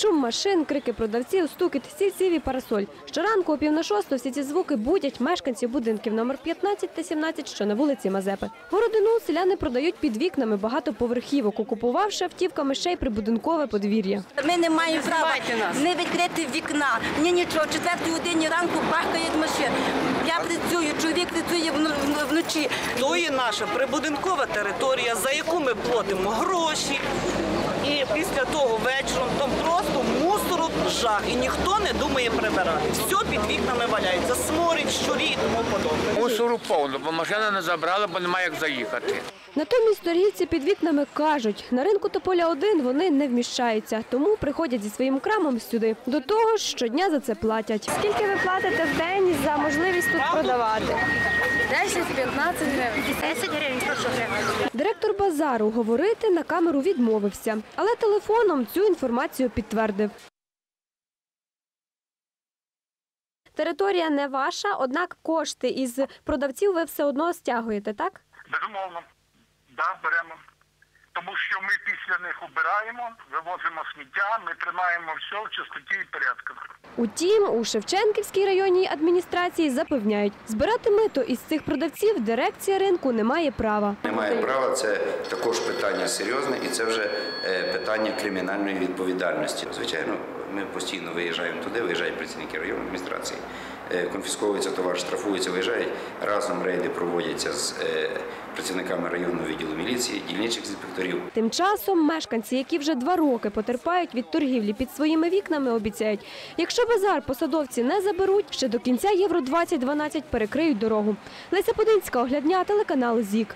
Шум машин, крики продавців, стукіт стільців і парасоль. Щоранку о пів на шосту всі ці звуки будять мешканців будинків номер 15 та 17, що на вулиці Мазепи. Городину селяни продають під вікнами багатоповерхівок, окупувавши автівками ще й прибудинкове подвір'я. Ми не маємо права не відкрити вікна, ні нічого. О четвертій годині ранку бахкають машин. Я працюю, чоловік працює вно- вно- вночі. То є наша прибудинкова територія, за яку ми платимо гроші. І після того вечором там просто мусорок жах. І ніхто не думає прибирати. Все під вікнами валяється, сморід, щурі і тому подобне. Мусору повно, бо машина не забрала, бо немає як заїхати. Натомість торгівці під вікнами кажуть, на ринку Тополя 1 вони не вміщаються, тому приходять зі своїм крамом сюди. До того ж, щодня за це платять. Скільки ви платите в день за можливість тут продавати? 10-15 гривень. 10 гривень, прошу гривень. Директор базару говорити на камеру відмовився, але телефоном цю інформацію підтвердив. Територія не ваша, однак кошти із продавців ви все одно стягуєте, так? Безумовно, да, беремо. Тому що ми після них убираємо, вивозимо сміття, ми тримаємо все в чистоті і порядку. Утім, у Шевченківській районній адміністрації запевняють, збирати мито із цих продавців дирекція ринку не має права. Немає права, це також питання серйозне, і це вже е, питання кримінальної відповідальності. Звичайно, ми постійно виїжджаємо туди, виїжджають працівники районної адміністрації, конфісковується товар, штрафується, виїжджають. Разом рейди проводяться з е, працівниками районного відділу міліції, дільничих інспекторів. Тим часом мешканці, які вже два роки потерпають від торгівлі під своїми вікнами, обіцяють, якщо базар посадовці не заберуть, ще до кінця Євро 2012 перекриють дорогу. Леся Подинська, оглядня, телеканал ЗІК.